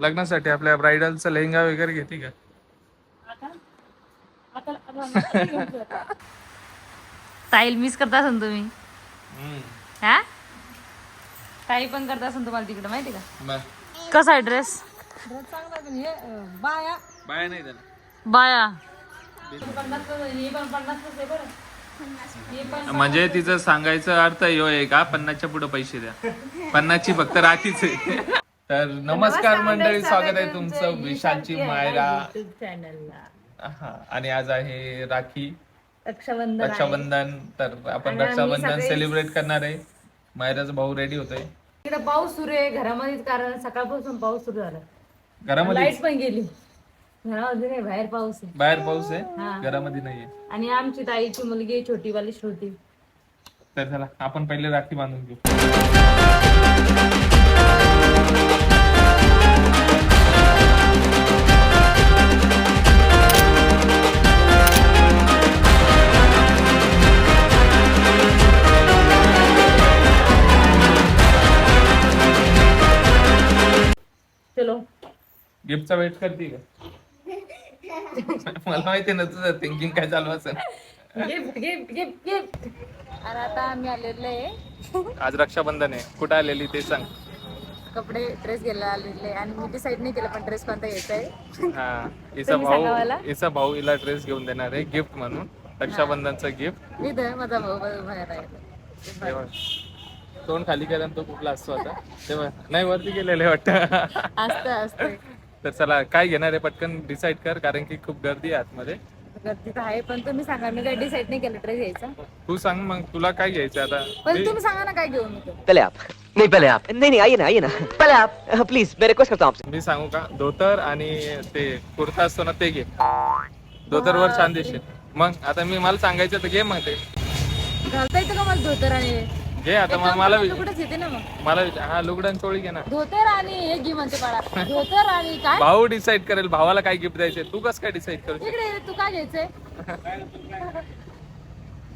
लग्नासाठी आपल्या ब्रायडलचा लेहंगा वगैरे घेते का? स्टाईल मिस करता असाल तुम्ही. हा? काही पण करता असाल तुम्हाला तिकडे माहिती का? कसा आहे ड्रेस बाया. नाही त्याला. बाया. म्हणजे तिचं सांगायचं अर्थ ह्यो आहे का पन्नासच्या पुढे पैसे द्या. पन्नासची फक्त राखीच आहे. तर नमस्कार मंडळी स्वागत आहे तुमचं विशालची मायरा. हा आणि आज आहे राखी. रक्षाबंधन रक्षाबंधन तर आपण रक्षाबंधन सेलिब्रेट करणार आहे. मायराचा भाऊ रेडी होतोय. इकडे पाऊस सुरू आहे घरामध्येच कारण सकाळपासून पाऊस सुरू झाला. घरामध्ये? लाइट पण गेली. घरामध्ये नाही बाहेर पाऊस आहे. बाहेर पाऊस आहे? घरामध्ये नाहीये. आणि आमची ताईची मुलगी छोटी वाली श्रुती. तर चला आपण पहिले राखी बांधून घेऊ. गिफ्टचा वेट करते का? मला माहिती ना तुझं थिंकिंग काय चालू असेल. गिफ्ट गिफ्ट गिफ्ट गिफ्ट आणि आता आम्ही आलेलो आहे. आज रक्षाबंधन आहे. कुठं आलेली ते सांग. कपडे ड्रेस घ्यायला आलेले आणि मी डिसाईड नाही केलं पण ड्रेस कोणता घ्यायचा आहे. हा हिचा भाऊ. हिचा भाऊ हिला ड्रेस घेऊन देणार आहे गिफ्ट म्हणून. रक्षाबंधनचं गिफ्ट मी तर माझा भाऊ बाहेर आहे. तोंड खाली केला तो कुठला असतो आता? तेव्हा. नाही वरती गेलेले वाटतं. असतं असतं. तर चला काय घेणार आहे पटकन डिसाईड कर कारण की खूप गर्दी आहे आतमध्ये. गर्दी तर आहे पण तुम्ही सांगा मी काही डिसाईड नाही केलं ड्रेस घ्यायचा? तू सांग मग तुला काय घ्यायचं आता? पण तुम्ही सांगा ना काय घेऊ मी तर पहले आप. नहीं पहले आप. नहीं नहीं आइए ना आइए ना. पहले आप. प्लीज मैं रिक्वेस्ट करता हूँ आपसे. मी सांगू का? धोतर आणि ते कुर्ता असतो ना ते घे. धोतरवर छान दिसशील मग आता मी मला सांगायचं तर घे मग ते. घालता येतं का मला धोतर आणि घे आता मग मला विच- कुठेच येते ना मग. मला विच- हा लुगडन चोळी घे ना धोतर आणि हे घे म्हणते बाळा. धोतर आणि काय? भाऊ डिसाईड करेल भावाला काय गिफ्ट द्यायचे तू कसं काय डिसाईड करू इकडे ये, तू काय घ्यायचंय?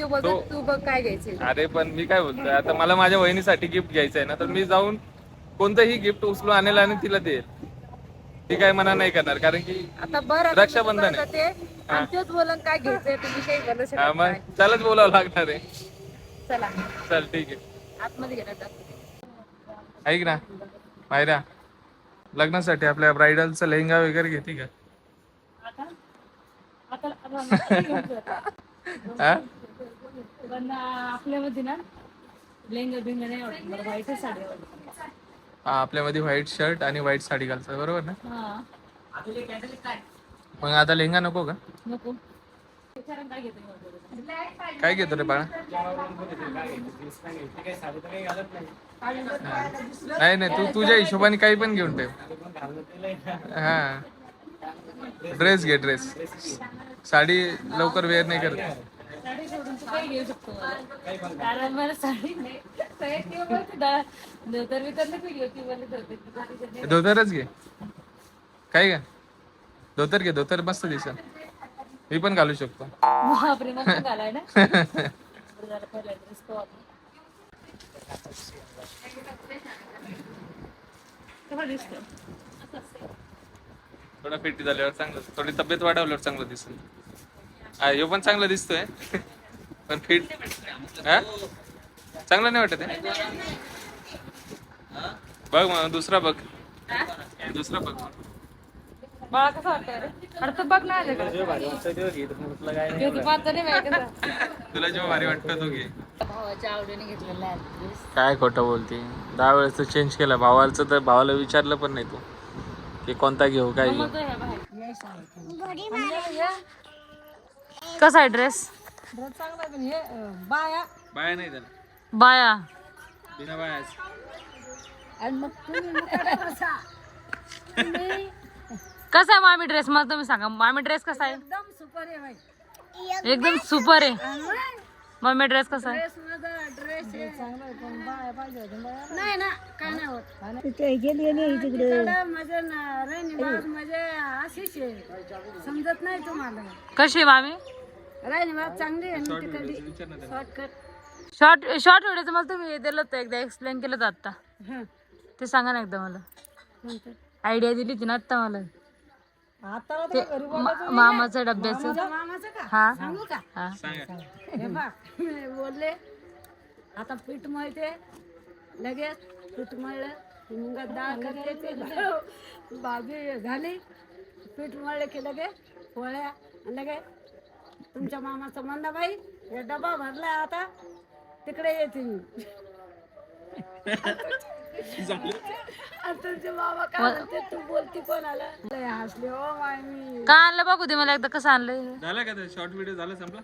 तू बघ तो- तू बघ काय घ्यायचंय. अरे पण मी काय बोलतोय? आता मला माझ्या वहिनीसाठी गिफ्ट घ्यायचं आहे ना तर मी जाऊन कोणतंही गिफ्ट उचलून आणेल आणि तिला देईल. ती काय मना नाही करणार कारण की आता बरं रक्षाबंधन आहे. ते? आणि बोलून काय घ्यायचंय तुम्ही काही बोलू हा, शकत मग त्यालाच बोलावं लागणार आहे. चला. चल ठीक आहे. आतमध्ये ऐक ना मायरा. लग्नासाठी आपल्या ब्रायडलचा लेहंगा वगैरे घेते का? हा? पण आपल्यामध्ये ना लेंगा बिंगा नाही आवडत मला व्हाईटच साडी आवडते. हा आपल्यामध्ये व्हाईट शर्ट आणि व्हाईट साडी घालतात बरोबर ना? हा. मग आता लेहंगा नको का? नको. काय घेतो रे बाळा? नाही नाही तू तुझ्या हिशोबाने काही पण घेऊन ठेव. हा. ड्रेस घे ड्रेस साडी लवकर वेअर नाही करत. कारण मला साडी धोतरच घे. काय का धोतर घे धोतर मस्त दिसत मी पण घालू शकतो. बापरे मग पण घालाय ना? बरं झालं, पहिला dress तो आपण. कसा दिसतो थोडा फिट झाल्यावर चांगलं थोडी तब्येत वाढवल्यावर चांगलं दिसेल. हा ह्यो पण चांगला दिसतोय. पण फिट हा? चांगलं नाही वाटत आहे? बघ मग दुसरा बघ. दुसरा बघ. बाळा कसं वाटतं रे? अरे तू बघ ना आल्याकडे. त्यो तू पाहतो नाही माहिती कसा. तुला जेव्हा भारी वाटतं तो घे. भावाच्या आवडीने घेतलेला आहे dress. काय खोटं बोलते? दहा वेळेस तर चेंज केला. भावाचं तर भावाला विचारलं पण नाही तू. की कोणता घेऊ काय घेऊ? मग तो ह्या बाहेर. कसा आहे ड्रेस बाया. नाही त्याला. बाया. बिना बायाच. कसा आहे मामी ड्रेस मला तुम्ही सांगा. मामी ड्रेस कसा आहे? एकदम सुपर आहे मम्मी ड्रेस कसा आहे? नाही ना काय नाही होत. तिथे गेली नाही तिकडे राणीबाग म्हणजे अशीच आहे. समजत नाही तुम्हाला. कशी आहे मामी? राणीबाग चांगली आहे ना तिकडली. शॉर्टकट शॉर्ट शॉर्ट व्हिडिओचं मला तुम्ही हे दिलं होतं एकदा एक्सप्लेन केलं होतं आता ते सांगा ना एकदा मला. आयडिया दिली होती ना आता मला. ते मा- मामाचं डब्याचं. मामाचं का? हा. सांगू का? हा. सांगा. हे बघ बोलले आता पीठ मळते लगेच पीठ मळलं की मुगात डाळ करते ते भाजी झाली. पीठ मळले की लगेच पोळ्या आणि लगेच तुमच्या मामाचा म्हणला बाई हे डबा भरला आता तिकडे येते मी. तुमचे काय म्हणते तू बोलती कोणाला? लय हसले हो माय मी का आणलं बघू दे मला एकदा कसं आणलं झालं का शॉर्ट व्हिडिओ झाला संपला?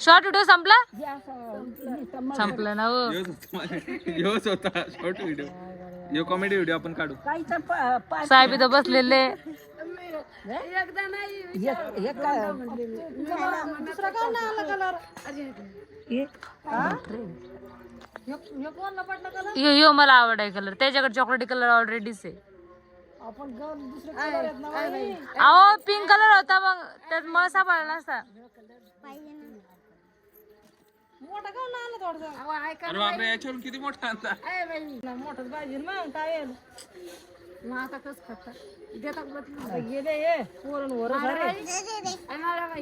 शॉर्ट व्हिडिओ संपला? जे असं संपलं ना हो. योच होता शॉर्ट व्हिडिओ यो कॉमेडी व्हिडिओ आपण काढू. काहीच प- पाच साहेब इथं बसलेले. एकदा नाही विचारलं. म्हणले मी. दुसरा का नाही आला कलर यो यो मला आवड आहे कलर त्याच्याकडे चॉकलेटी कलर ऑलरेडीच आहे. अहो पिंक कलर होता मग. त्यात मला सापडला नसता मोठा का नाही आला थोडसा? याच्यावरून किती मोठा मोठाच पाहिजे ना मग काय देतात बदलून. गेले पोरण वर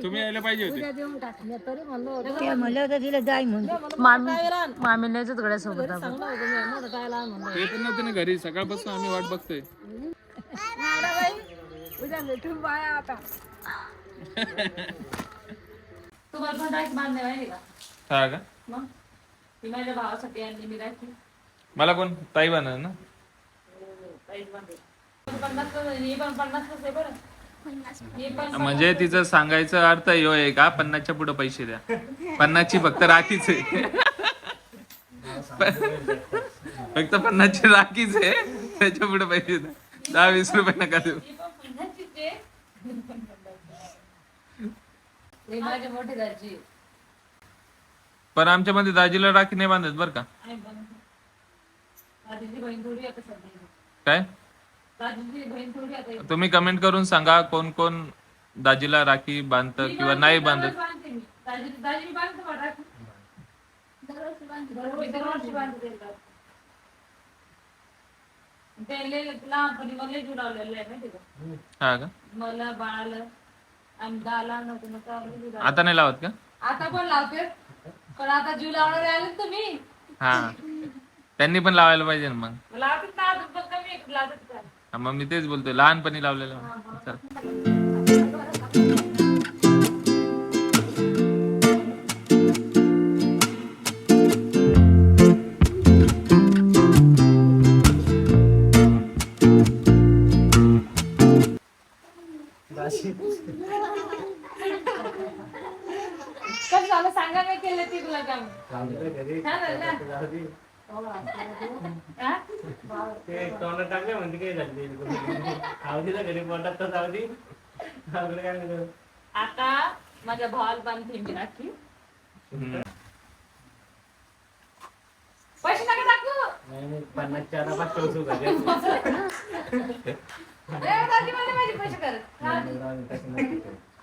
तुम्ही यायला पाहिजे होते. देऊन टाक. मी तरी म्हणलो होतो. ते म्हणलं होतं तिला जाय म्हणून. मामी मामी नाही आपण. ते पण नव्हते ना घरी. सकाळपासून आम्ही वाट बघतोय. नाडा बाई उद्या भेटून बाया आता. तुम्हाला पण राखी बांधणे माहिती का? हा का? मग? ती माझ्या भावासाठी आणली मी राखी मला कोण? ताई बनणार ना? म्हणजे तिचं सांगायचं अर्थ यो आहे का? पन्नासच्या पुढे पैसे द्या. पन्नासची फक्त राखीच आहे. फक्त पन्नासची राखीच आहे. त्याच्या पुढे पैसे द्या. दहा वीस रुपये नका देऊ. पण आमच्या मध्ये दाजीला राखी नाही बांधत बरं का? काय? तुम्ही कमेंट करून सांगा कोण कोण दाजीला राखी बांधतं किंवा नाही बांधत. हा का? मला बाळाला. आता नाही लावत का? आता पण लावते. पण आता जीव लावणारे तुम्ही. हा. त्यांनी पण लावायला पाहिजे ना मग. हा, मग मी तेच बोलतोय लहानपणी लावलेलं चल. कसं झालं सांगा काय केलं ते तुला काम छान झालं ना? हा? ते तोंडात टाकले म्हणजे काय झाले तर घरी पोटात तर आवडी आपलं काय म्हणतो आता माझ्या भावाला बांधते मी राखी. पैसे नका टाकू. नाही नाही पन्नास चार माझे पैसे करत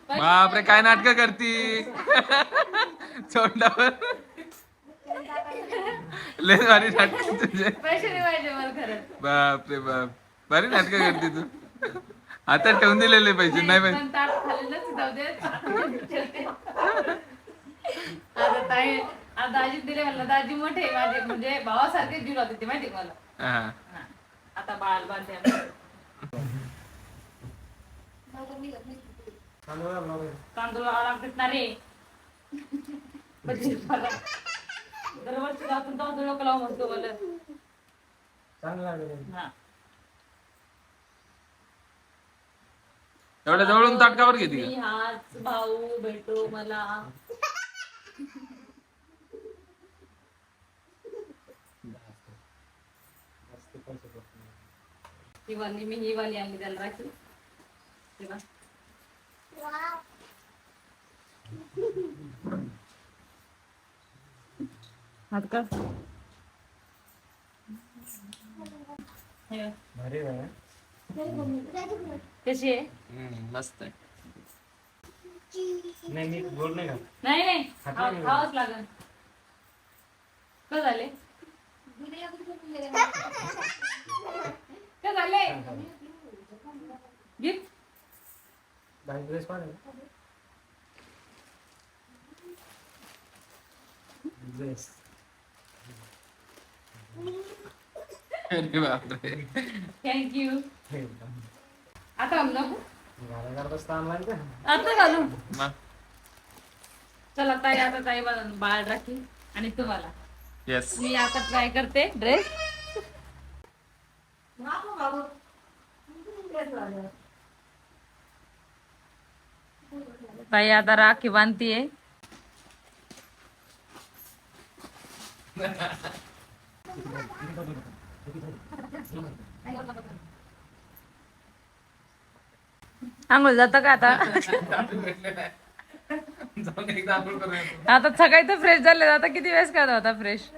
बापरे काय नाटक करती? तोंडावर. लय भारी नाटक तुझे पैसे नाही पाहिजे मला खरंच बापरे बाप. भारी नाटक करते तू. आता ठेवून दिलेले पैसे नाही पाहिजे ताट जाऊ दे. ठेवते. आता ताई आता दाजी दिले मला दाजी मोठे आहे माझे. म्हणजे भावासारखे जीव लावते ते माहिती का मला? हा. हा. आता बाळ आम्ही. तांदूळ लागतात ना रे? दरवर्षी आपण तांदूळ नको लावू म्हणतो मला चांगलं लागलं हा. एवढ्या जवळून ताटकावर घेते मी हाच भाऊ भेटो मला. ही वाली मी ही वाली आणली त्याला राखी तेव्हा हात का? हे बघ. भारी आहे. कशी आहे? का मस्त आहे. नाही मी गोड नाही का नाही नाही. खाव- खावंच लागेल. का झाले? काय झाले? गिफ्ट? बाई ड्रेस पण ड्रेस अरे बापरे. थँक्यू आता घालू नको. आता घालू. चला ताई आता ताई बाळ राखी आणि तुम्हाला. येस मी आता ट्राय करते. ड्रेस ताई आता राखी बांधतीये. आंघोळ जातं का आता? आता सकाळी तर फ्रेश झाले. आता किती वेळेस करता होता फ्रेश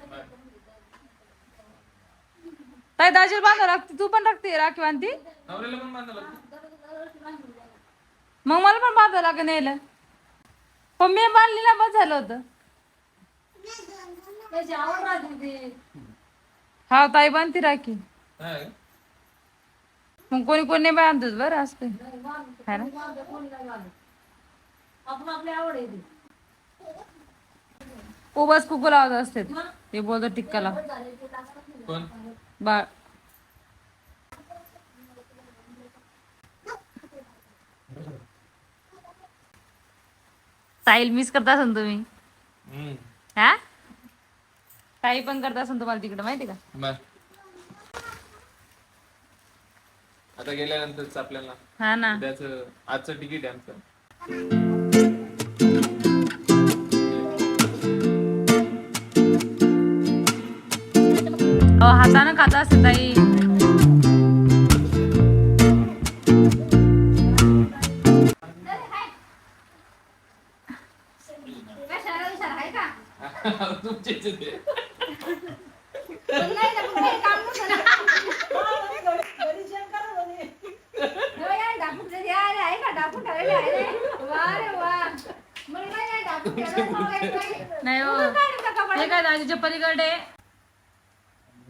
ताई दाजीला बांधा लागते तू पण राखते राखी बांधती? मग मला पण बांधा लागेल नेलं. पण मी बांधली ना बस झालं होतं त्याची आवड राहते ते. हा ताई बांधती राखी? मग कोणी कोणी नाही बांधतोच बरं असते है ना? आपण आपली आवड आहे ती. उभाच कुकू लावत असते. ते बोलतो टिक्का लाव कोण? बाळ. साहिल मिस करता असन तुम्ही. हम्म. हा? ताई पण करता असन तुम्हाला तिकडे माहिती का? बर. आता गेल्यानंतरच आपल्याला हा ना. उद्याच आजचं तिकीट आहे आमचं. अहो, हातानं खाता असते ताई.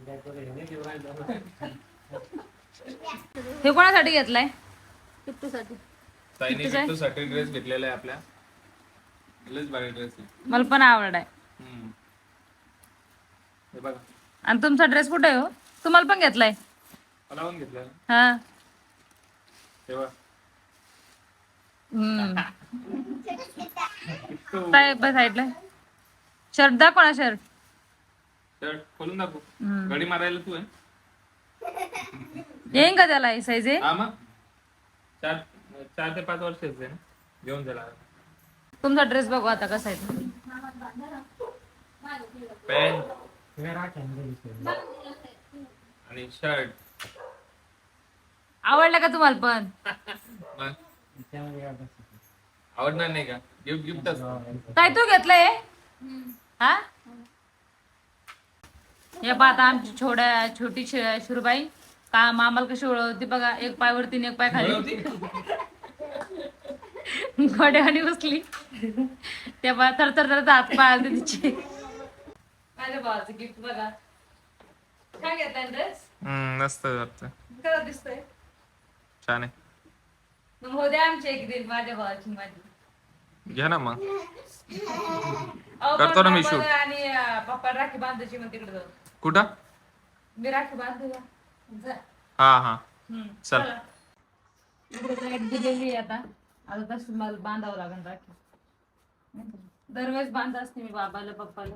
हे कोणासाठी घेतलाय? ताईने बिट्टूसाठी ड्रेस घेतलेला आहे आपल्या. लयच भारी ड्रेस आहे. मला पण आवड आहे हम्म. हे बघा. आणि तुमचा ड्रेस कुठे आहे हो? तुम्हाला पण घेतलाय? मला पण घेतलं हा. तेव्हा हम्म. काय साईडला? शर्ट दाखव ना शर्ट. शर्ट खोलून दाखव. हम्म. गडी मारायला तू आहे. येईन का त्याला साईज? आहे हा मग. चार चार ते पाच वर्षाचे आहे ना. घेऊन त्याला तुमचा ड्रेस बघू आता कसा आहे तो. पॅन्ट आणि शर्ट आवडला का तुम्हाला पण? मग. आवडणार नाही का? गिफ्ट गिफ्टच काय तू घेतलंय? हा? हे पहा आता आमची छोड्या छोटी शि- शिरूबाई. का मामाला कशी ओळखती बघा एक पाय वरती एक पाय खाली. घोड्यावानी बसली. तेव्हा थर थर थर हात पाय आलते तिचे. माझ्या भावाचं गिफ्ट बघा. काय घेतलाय ड्रेस मस्त वाटतं. कसा दिसतोय. छान आहे. मग हो द्या आमची एक दिन माझ्या भावाची माझी. घ्या ना मग. करतो ना मी shoot. आणि अं, पप्पा राखी बांधायची मग तिकडे जाऊ कुठं? मी राखी बांधूया. जा. हा हा. हम्म, चल. चला. इकडे लाइट दिलेली आहे आता. आता तसं मला बांधावं लागेल राखी. दरवेळेस बांध असते मी बाबाला पप्पाला.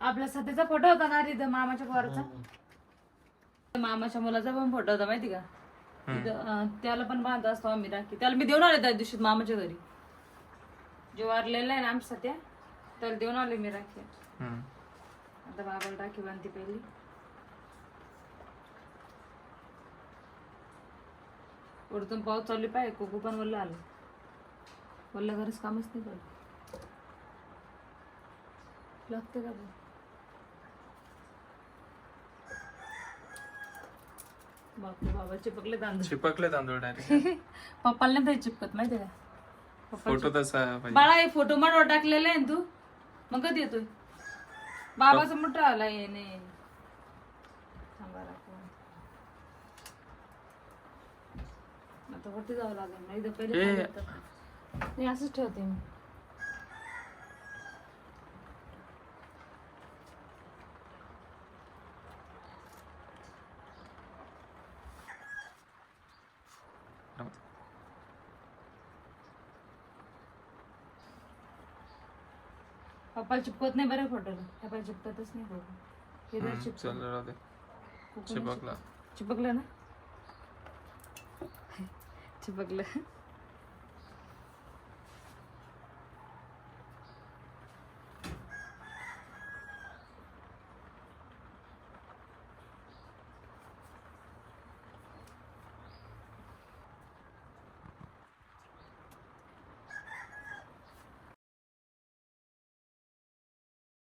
आपल्या सध्याचा फोटो होता ना तिथं मामाच्या पोराचा? मामाच्या मुलाचा पण फोटो होता माहिती का? तिथं, अं, त्याला पण बांध असतो आम्ही राखी. त्याला मी देऊन आले त्या दिवशी मामाच्या घरी. जो वारलेला आहे ना आमच्या सध्या त्याला देऊन आले मी राखी. हम्म. आता बाबाला राखी बांधते पहिली. वरतून पाऊस चालू पाहिजे कोको पण वल्ल आलं. वल्ल घरच कामच नाही पडलं लागतं का बापरे बाबा चिपकले तांदूळ. चिपकले तांदूळ डायरेक्ट पप्पाला नाही तरी चिपकत माहिती का? पप्पा फोटो तसा बाळा हे फोटो मडवर टाकलेला आहे ना तू? मग कधी येतोय? बाबाचा मोठा आला येणे थांबा आता वरती जावं लागेल नाही असंच ठेवते मी. पप्पा चिपकत नाही बरं फोटोला. पप्पा चिपकतच नाही फोटो. इथं हम्म, चिपकत चल राहू दे. चिपकला. चिपकलं ना? चिपकलं.